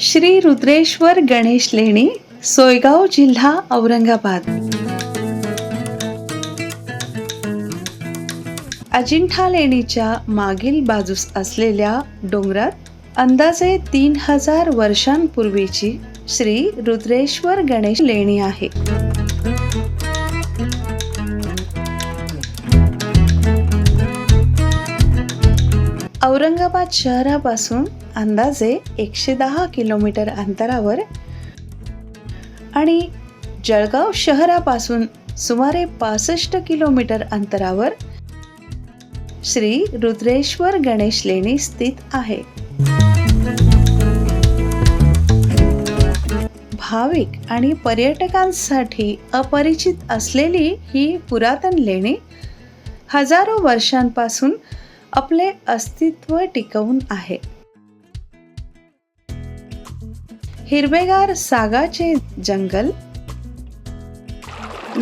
श्री रुद्रेश्वर गणेश लेणी सोयगाव जिल्हा औरंगाबाद. अजिंठा लेणीच्या मागील बाजूस असलेल्या डोंगरात अंदाजे तीन हजार वर्षांपूर्वीची श्री रुद्रेश्वर गणेश लेणी आहे. औरंगाबाद शहरापासून अंदाजे एकशे दहा किलोमीटर अंतरावर आणि जळगाव शहरापासून सुमारे पासष्ट किलोमीटर अंतरावर श्री रुद्रेश्वर गणेश लेणी स्थित आहे. भाविक आणि पर्यटकांसाठी अपरिचित असलेली ही पुरातन लेणी हजारो वर्षांपासून आपले अस्तित्व टिकवून आहे. हिरवेगार सागाचे जंगल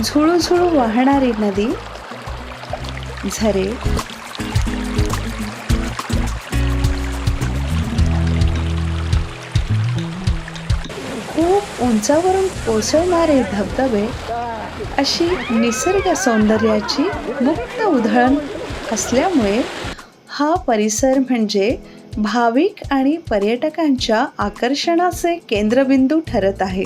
झुळूझुळू वाहणारी नदी झरे खूप उंचावरून कोसळणारे धबधबे अशी निसर्ग सौंदर्याची मुक्त उधळण असल्यामुळे हा परिसर म्हणजे भाविक आणि पर्यटकांच्या आकर्षणाचे केंद्रबिंदू ठरत आहे.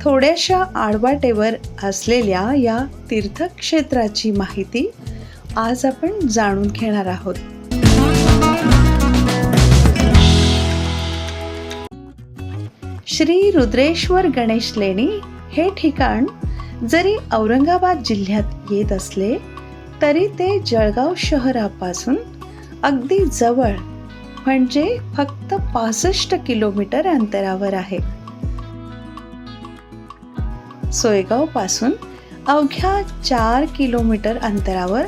थोड्याशा आडवाटेवर असलेल्या या तीर्थक्षेत्राची माहिती आज आपण जाणून घेणार आहोत. श्री रुद्रेश्वर गणेश लेणी हे ठिकाण जरी औरंगाबाद जिल्ह्यात येत असले तरी ते जळगाव शहरापासून अगदी जवळ म्हणजे फक्त पासष्ट किलोमीटर अंतरावर आहे. सोयगावपासून अवघ्या चार किलोमीटर अंतरावर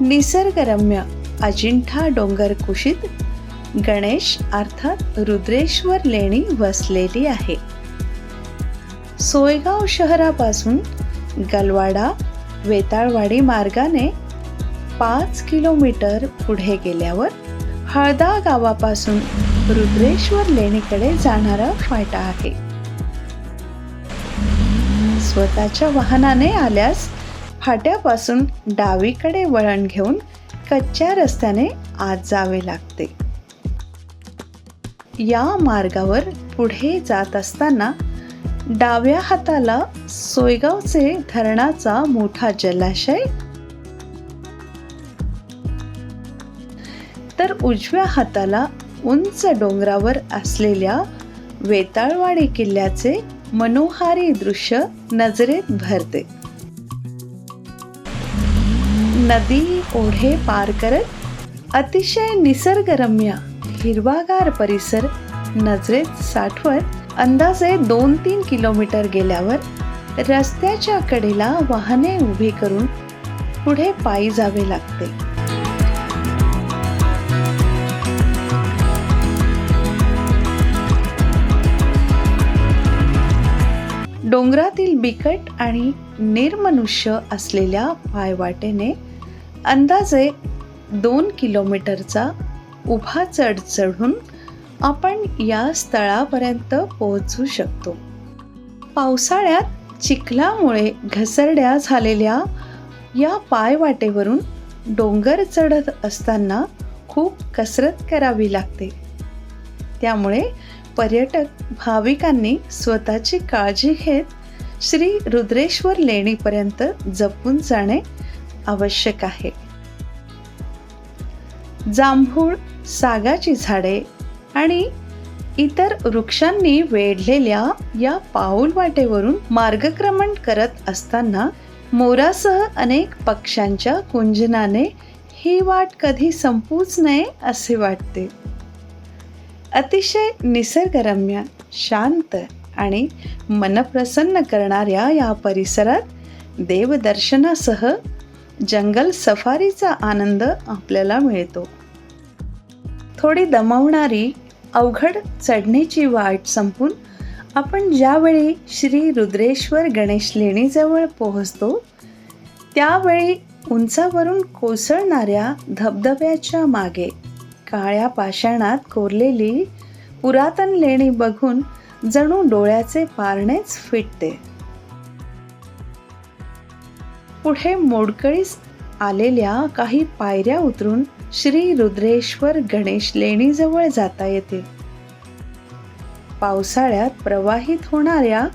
निसर्गरम्य अजिंठा डोंगर कुशीत गणेश अर्थात रुद्रेश्वर लेणी वसलेली आहे. सोयगाव शहरापासून गलवाडा वेताळवाडी मार्गाने पाच किलोमीटर पुढे गेल्यावर हळदा गावापासून रुद्रेश्वर लेणीकडे जाणारा फाटा आहे. स्वतःच्या वाहनाने आल्यास फाट्यापासून डावीकडे वळण घेऊन कच्च्या रस्त्याने आत जावे लागते. या मार्गावर पुढे जात असताना डाव्या हाताला सोयगावचे धरणाचा मोठा जलाशय तर उजव्या हाताला उंच डोंगरावर असलेल्या वेताळवाडी किल्ल्याचे मनोहारी दृश्य नजरेत भरते. नदी ओढे पार करत अतिशय निसर्गरम्य हिरवागार परिसर नजरेत साठवत अंदाजे दोन तीन किलोमीटर गेल्यावर रस्त्याच्या कडेला वाहने उभी करून पुढे पायी जावे लागते. डोंगरातील बिकट आणि निर्मनुष्य असलेल्या पायवाटेने अंदाजे दोन किलोमीटरचा उभा चढ चढून आपण या स्थळापर्यंत पोहोचू शकतो. पावसाळ्यात चिखलामुळे घसरड्या झालेल्या या पायवाटेवरून डोंगर चढत असताना खूप कसरत करावी लागते. त्यामुळे पर्यटक भाविकांनी स्वतःची काळजी घेत श्री रुद्रेश्वर लेणीपर्यंत जपून जाणे आवश्यक आहे. जांभूळ सागाची झाडे आणि इतर वृक्षांनी वेढलेल्या या पाऊल वाटेवरून मार्गक्रमण करत असताना मोरासह अनेक पक्ष्यांच्या कुंजनाने ही वाट कधी संपूच नये असे वाटते. अतिशय निसर्गरम्य शांत आणि मनप्रसन्न करणाऱ्या या परिसरात देवदर्शनासह जंगल सफारीचा आनंद आपल्याला मिळतो. थोडी दमवणारी अवघड चढणीची वाट संपून आपण ज्यावेळी श्री रुद्रेश्वर गणेश लेणीजवळ पोहोचतो त्यावेळी उंचावरून कोसळणाऱ्या धबधब्याच्या मागे काळ्या पाषाणात कोरलेली पुरातन लेणी बघून जणू डोळ्याचे पारणेच फिटते. पुढे मोडकळीस आलेल्या काही पायऱ्या उतरून श्री रुद्रेश्वर गणेश लेणीजवळ जाता येते. पावसाळ्यात प्रवाहित होणाऱ्या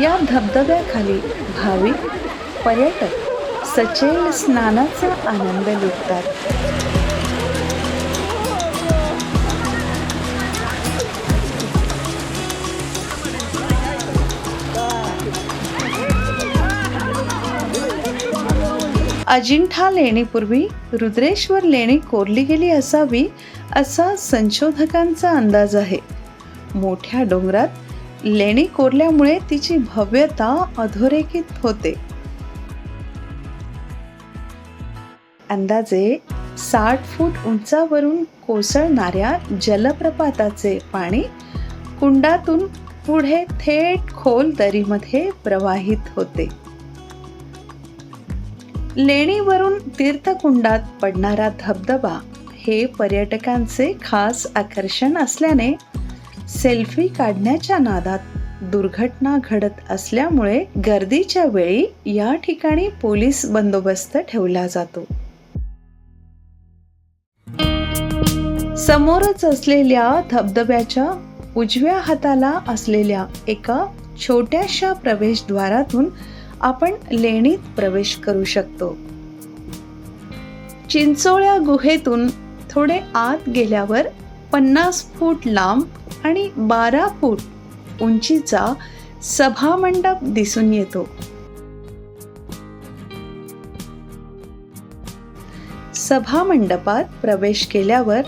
या धबधब्याखाली भाविक पर्यटक सचेल स्नानाचा आनंद लुटतात. अजिंठा लेणीपूर्वी रुद्रेश्वर लेणी कोरली गेली असावी असा संशोधकांचा अंदाज आहे. मोठ्या डोंगरात लेणी कोरल्यामुळे तिची भव्यता अधोरेखित होते. अंदाजे साठ फूट उंचावरून कोसळणाऱ्या जलप्रपाताचे पाणी कुंडातून पुढे थेट खोल दरीमध्ये प्रवाहित होते. लेणीवरून तीर्थकुंडात पडणारा धबधबा हे पर्यटकांचे खास आकर्षण असल्याने सेल्फी काढण्याच्या नादात दुर्घटना घडत असल्यामुळे गर्दीच्या वेळी या ठिकाणी पोलीस बंदोबस्त ठेवला जातो. समोरच असलेल्या धबधब्याच्या उजव्या हाताला असलेल्या एका छोट्याशा प्रवेशद्वारातून आपण लेणीत प्रवेश करू शकतो. चिंचोळ्या गुहेतून थोडे आत गेल्यावर पन्नास फूट लांब आणि बारा फूट उंचीचा सभामंडप दिसून येतो. सभामंडपात प्रवेश केल्यावर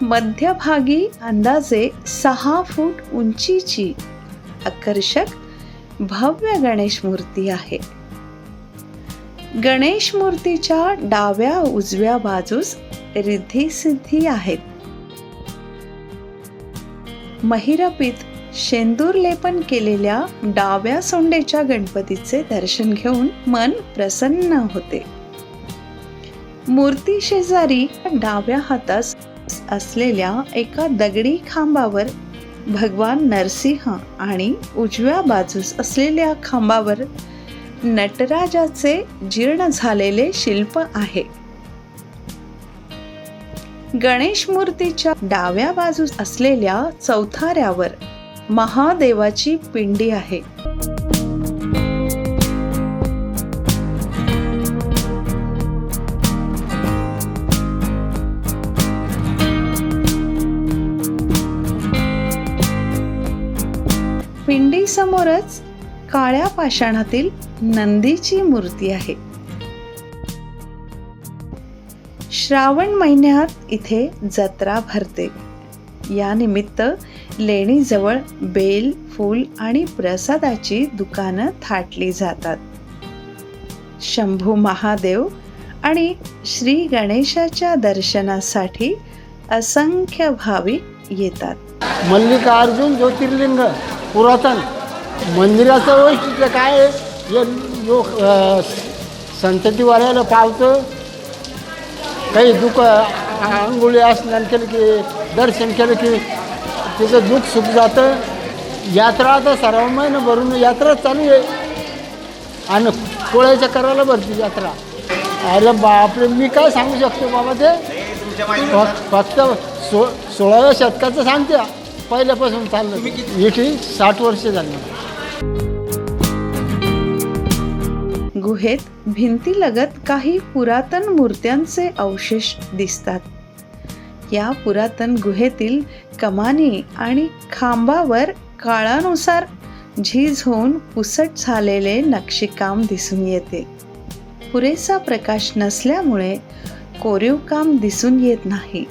मध्यभागी अंदाजे सहा फूट उंचीची आकर्षक भव्य गणेश मूर्ती आहे. गणेश मूर्तीच्या डाव्या उजव्या बाजूस रिद्धी सिद्धी आहेत. महिरपीत शेंदूर लेपन केलेल्या डाव्या सोंडेच्या गणपतीचे दर्शन घेऊन मन प्रसन्न होते. मूर्ती शेजारी डाव्या हातास असलेल्या एका दगडी खांबावर भगवान नरसिंह आणि उजव्या बाजूस असलेल्या खांबावर नटराजाचे जीर्ण झालेले शिल्प आहे. गणेश मूर्तीच्या डाव्या बाजूस असलेल्या चौथाऱ्यावर महादेवाची पिंडी आहे. खिंडीसमोरच काळ्या पाषाणातील नंदीची मूर्ती आहे. श्रावण महिन्यात इथे जत्रा भरते. या निमित्त लेणीजवळ बेल फूल आणि प्रसादाची दुकानं थाटली जातात. शंभू महादेव आणि श्री गणेशाच्या दर्शनासाठी असंख्य भाविक येतात. मल्लिकार्जुन ज्योतिर्लिंग. पुरातन. मंदिराचं वैशिष्ट्य काय आहे? हे लोक संततीवाल्याला पावतं. काही दुःख आंघोळी स्नान केलं की दर्शन केलं की तिचं दुःख सुख जातं. यात्रा आता सर्व महिना भरून यात्रा चालू आहे. आणि कोळ्याच्या करायला भरती यात्रा. अरे बापरे मी काय सांगू शकतो बाबा ते? फक्त फक्त सो सोळाव्या शतकाचं सांगते. पहिल्यापासून चाललं. इथे साठ वर्ष झाली. गुहेत भिंतीलगत काही पुरातन मूर्त्यांचे अवशेष दिसतात. या पुरातन गुहेतील कमानी आणि खांबावर काळानुसार झीज होऊन पुसट झालेले नक्षीकाम दिसून येते. पुरेसा प्रकाश नसल्यामुळे कोरीव काम दिसून येत नाही.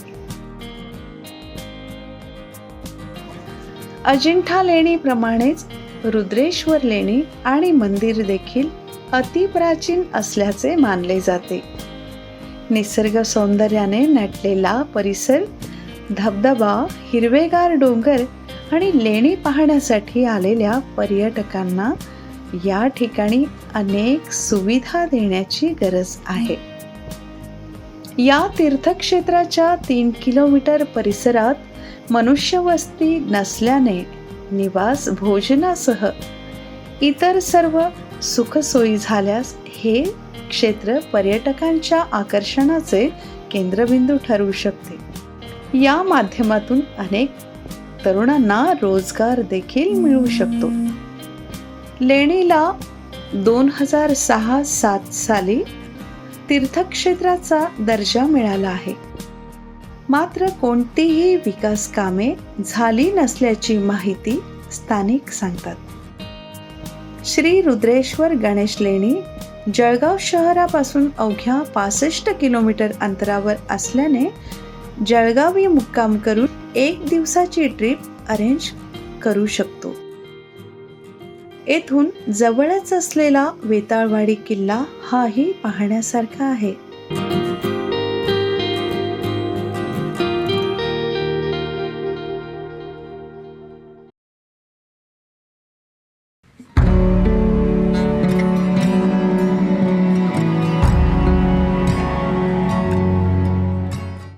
अजिंठा लेणीप्रमाणेच रुद्रेश्वर लेणी आणि मंदिर देखील अतिप्राचीन असल्याचे मानले जाते. निसर्ग सौंदर्याने नटलेला परिसर धबधबा हिरवेगार डोंगर आणि लेणी पाहण्यासाठी आलेल्या पर्यटकांना या ठिकाणी अनेक सुविधा देण्याची गरज आहे. या तीर्थक्षेत्राच्या तीन किलोमीटर परिसरात मनुष्यवस्ती नसल्याने निवास भोजनासह इतर सर्व सुखसोयी झाल्यास हे क्षेत्र पर्यटकांच्या आकर्षणाचे केंद्रबिंदू ठरू शकते. या माध्यमातून अनेक तरुणांना रोजगार देखील मिळू शकतो. लेणीला दोन हजार सहा सात साली तीर्थक्षेत्राचा दर्जा मिळाला आहे. मात्र कोणतीही विकास कामे झाली नसल्याची माहिती स्थानिक सांगतात. श्री रुद्रेश्वर गणेश लेणी जळगाव शहरापासून अवघ्या पासष्ट किलोमीटर अंतरावर असल्याने जळगावी मुक्काम करून एक दिवसाची ट्रिप अरेंज करू शकतो. येथून जवळच असलेला वेताळवाडी किल्ला हाही पाहण्यासारखा आहे.